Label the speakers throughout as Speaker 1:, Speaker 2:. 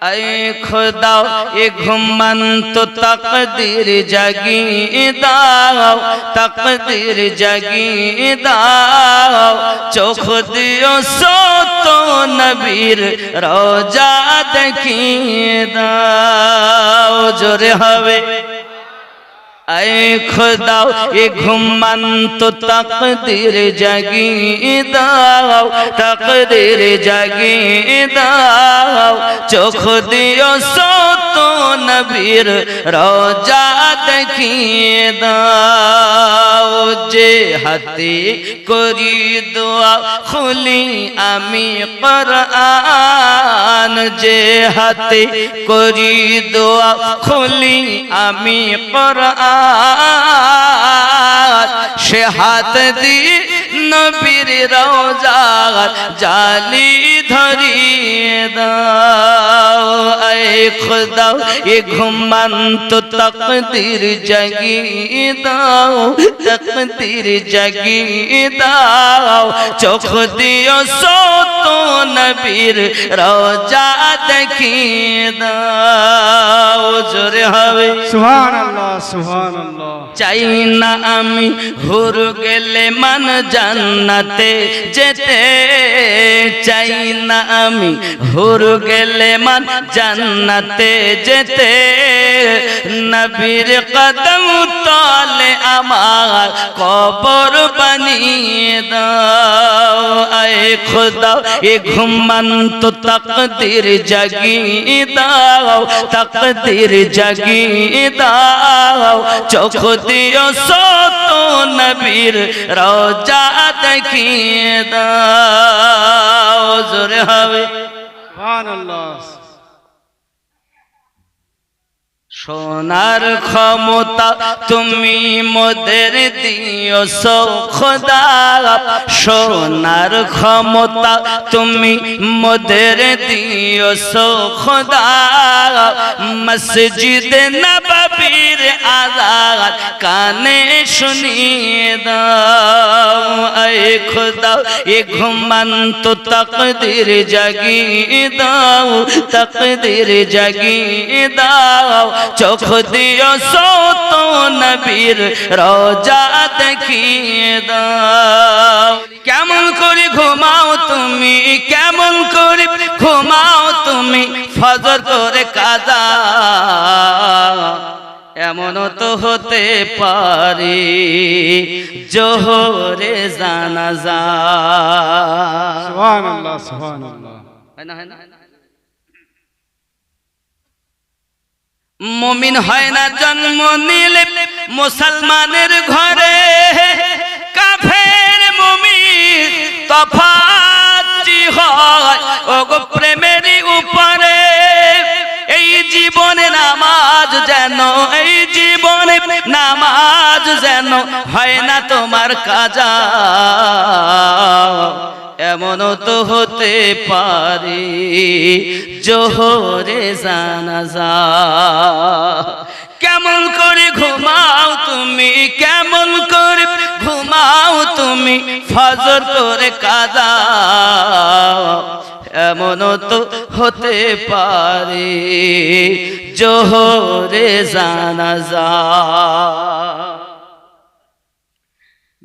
Speaker 1: اے خدا اے گھمن تو تقدیر جگی داو تقدیر جگی داو چوخ دیو سو تو نبیر روجہ دکی داو جو رہوے اے خدا اے گھمن تو تقدیر جاگی داو تقدیر جاگی داو چوخ دیو سو تو نبیر روجہ دکھی داو হাতে করি দোয়া, খুলি আমি কোরআন। যে হাতে করি দোয়া, খুলি আমি কোরআন। সে হাত দি নবীর রওজা জালি ধরিয়ে দাও। এ খুদা এ ঘুমন্ত তকদির জাগি দাও তকদির জাগি দাও। চোখ দিও সত নবীর রওজা দেখিয়ে দাও। জোরে হবে।
Speaker 2: সুহান আল্লাহ
Speaker 1: চাই না আমি হুর গেলে মান জান্নাতে যেতে চাই না আমি। হুর গেলে মান জান্নাতে যেতে। নবীর কদম তলে আমার কবর বানিয়ে দাও। আয় খুদা, এ ঘুমন্ত তকদির জাগি দাও। তকদির জাগি দাও। চোখ দিও সত নবীর রোজা দেখিয়ে দাও জোরে হবে।
Speaker 2: সুহান
Speaker 1: সোনার ক্ষমতা তুমি মোদের দিও খোদা। সোনার ক্ষমতা তুমি মোদের দিও খোদা। মসজিদ নববীর আজাদ কানে শুনিয়ে দাও। এ খোদা, এ ঘুমন্ত তকদির জাগি দাও। তকদির জাগি দাও। চোখ দিও সত নবীর রোজা দেখিয়ে দাও। কেমন করে ঘুমাও তুমি কেমন করে ঘুমাও তুমি ফজর করে কাজা। এমনও তো হতে পারে জোহরে জানাজা।
Speaker 2: সুহান আল্লাহ সুহান
Speaker 1: হয় না হয় না। মমিন হয় না জন্ম নিলে মুসলমানের ঘরে কাফের মমিন তফাতি হয়। ওগো প্রেমেরই উপরে এই জীবনে নামাজ যেন, এই জীবনে নামাজ যেন হয় না তোমার কাজা, এমনও তো হতে পারে, জোহরে জানাজা। কেমন করে ঘুমাও তুমি, কেমন করে ঘুমাও তুমি, ফজর করে কাজা, এমনও তো হতে পারে, জোহরে জানাজা।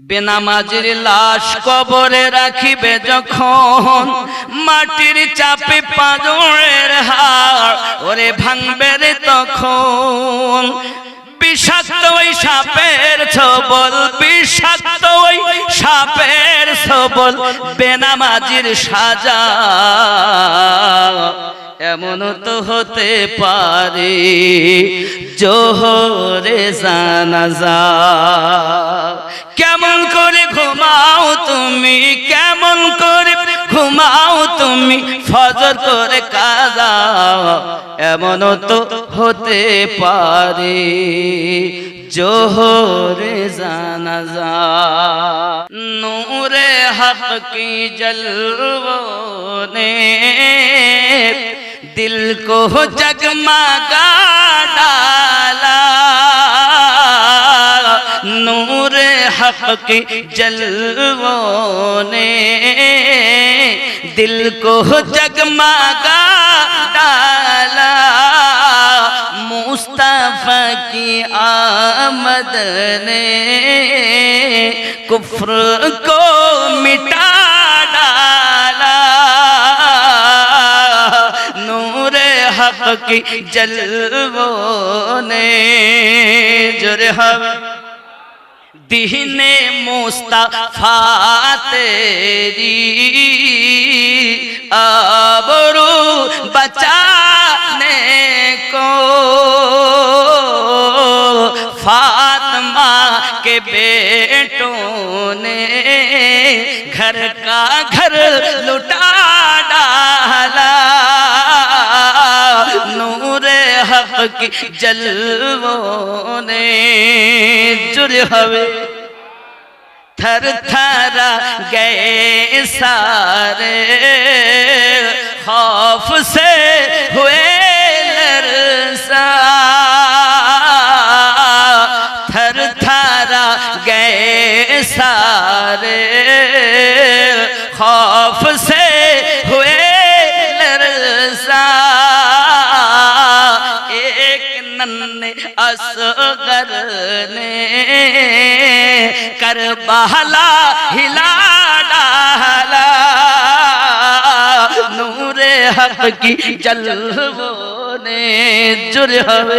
Speaker 1: বেনামাজির লাশ কবরে রাখিবে যখন। মাটির চাপে পাঁজরের হাড় ওরে ভাঙবে রে তখন। বিষাক্ত ওই সাপের ছবল, বিষাক্ত ওই সাপের ছবল বেনামাজির সাজা। এমন তো হতে পারে, জোহরে জানাজা। কেমন করে ঘুমাও তুমি, কেমন করে ঘুমাও তুমি, ফজর করে কাজা। এমন তো হতে পারে, জোহরে জানাজা। নূরে হক কি دل کو جگمگا ڈالا۔ نور حق کی جلو نے دل کو جگمگا ڈالا۔ مصطفیٰ کی آمد نے کفر کو مٹا کی جلووں نے جرح دین مصطفیٰ تیری آبرو بچانے کو فاطمہ کے بیٹوں نے گھر کا گھر لٹا কি জলবনে জুড়ে হবে থর থারা গে সারে খৌফ সে হুয়ে লরসা থর থারা গে সারে اصغر نے کر بہلا ہلا ڈالا۔ نور حق کی جلو نے جرح